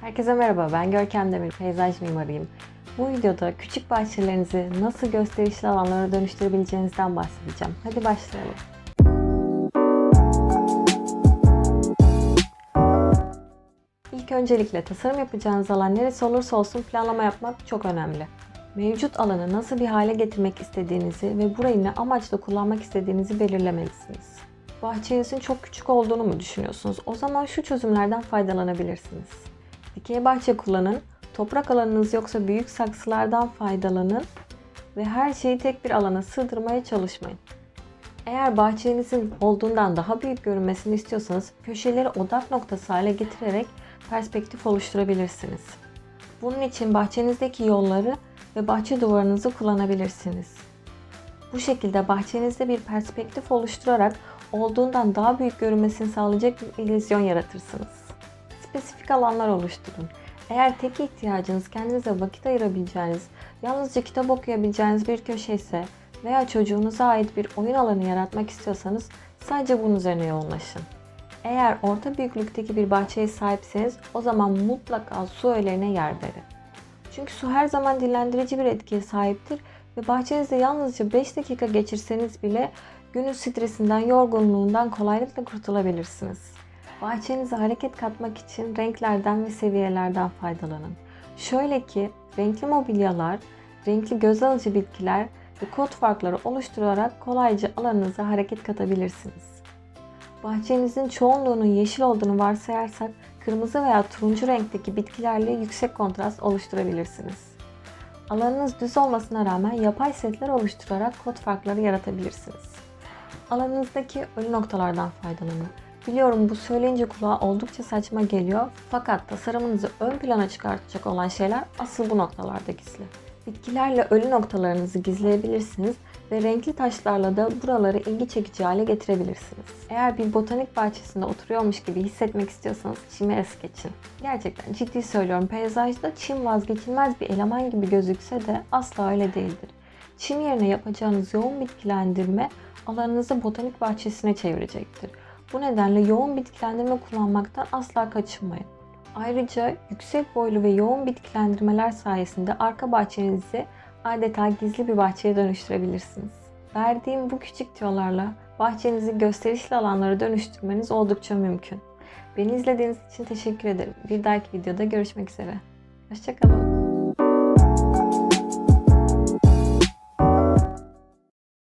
Herkese merhaba, ben Görkem Demir, peyzaj mimarıyım. Bu videoda küçük bahçelerinizi nasıl gösterişli alanlara dönüştürebileceğinizden bahsedeceğim. Hadi başlayalım. İlk öncelikle tasarım yapacağınız alan neresi olursa olsun planlama yapmak çok önemli. Mevcut alanı nasıl bir hale getirmek istediğinizi ve burayı ne amaçla kullanmak istediğinizi belirlemelisiniz. Bahçenizin çok küçük olduğunu mu düşünüyorsunuz? O zaman şu çözümlerden faydalanabilirsiniz. Dikey bahçe kullanın, toprak alanınız yoksa büyük saksılardan faydalanın ve her şeyi tek bir alana sığdırmaya çalışmayın. Eğer bahçenizin olduğundan daha büyük görünmesini istiyorsanız köşeleri odak noktası hale getirerek perspektif oluşturabilirsiniz. Bunun için bahçenizdeki yolları ve bahçe duvarınızı kullanabilirsiniz. Bu şekilde bahçenizde bir perspektif oluşturarak olduğundan daha büyük görünmesini sağlayacak bir illüzyon yaratırsınız. Spesifik alanlar oluşturun. Eğer tek ihtiyacınız kendinize vakit ayırabileceğiniz, yalnızca kitap okuyabileceğiniz bir köşe ise veya çocuğunuza ait bir oyun alanı yaratmak istiyorsanız sadece bunun üzerine yoğunlaşın. Eğer orta büyüklükteki bir bahçeye sahipseniz o zaman mutlaka su öğelerine yer verin. Çünkü su her zaman dinlendirici bir etkiye sahiptir ve bahçenizde yalnızca 5 dakika geçirseniz bile günün stresinden, yorgunluğundan kolaylıkla kurtulabilirsiniz. Bahçenize hareket katmak için renklerden ve seviyelerden faydalanın. Şöyle ki renkli mobilyalar, renkli göz alıcı bitkiler ve kod farkları oluşturarak kolayca alanınıza hareket katabilirsiniz. Bahçenizin çoğunluğunun yeşil olduğunu varsayarsak kırmızı veya turuncu renkteki bitkilerle yüksek kontrast oluşturabilirsiniz. Alanınız düz olmasına rağmen yapay setler oluşturarak kod farkları yaratabilirsiniz. Alanınızdaki ölü noktalardan faydalanın. Biliyorum bu söyleyince kulağa oldukça saçma geliyor fakat tasarımınızı ön plana çıkartacak olan şeyler asıl bu noktalarda gizli. Bitkilerle ölü noktalarınızı gizleyebilirsiniz ve renkli taşlarla da buraları ilgi çekici hale getirebilirsiniz. Eğer bir botanik bahçesinde oturuyormuş gibi hissetmek istiyorsanız çimi es geçin. Gerçekten ciddi söylüyorum peyzajda çim vazgeçilmez bir eleman gibi gözükse de asla öyle değildir. Çim yerine yapacağınız yoğun bitkilendirme alanınızı botanik bahçesine çevirecektir. Bu nedenle yoğun bitkilendirme kullanmaktan asla kaçınmayın. Ayrıca yüksek boylu ve yoğun bitkilendirmeler sayesinde arka bahçenizi adeta gizli bir bahçeye dönüştürebilirsiniz. Verdiğim bu küçük tüyolarla bahçenizi gösterişli alanlara dönüştürmeniz oldukça mümkün. Beni izlediğiniz için teşekkür ederim. Bir dahaki videoda görüşmek üzere. Hoşçakalın.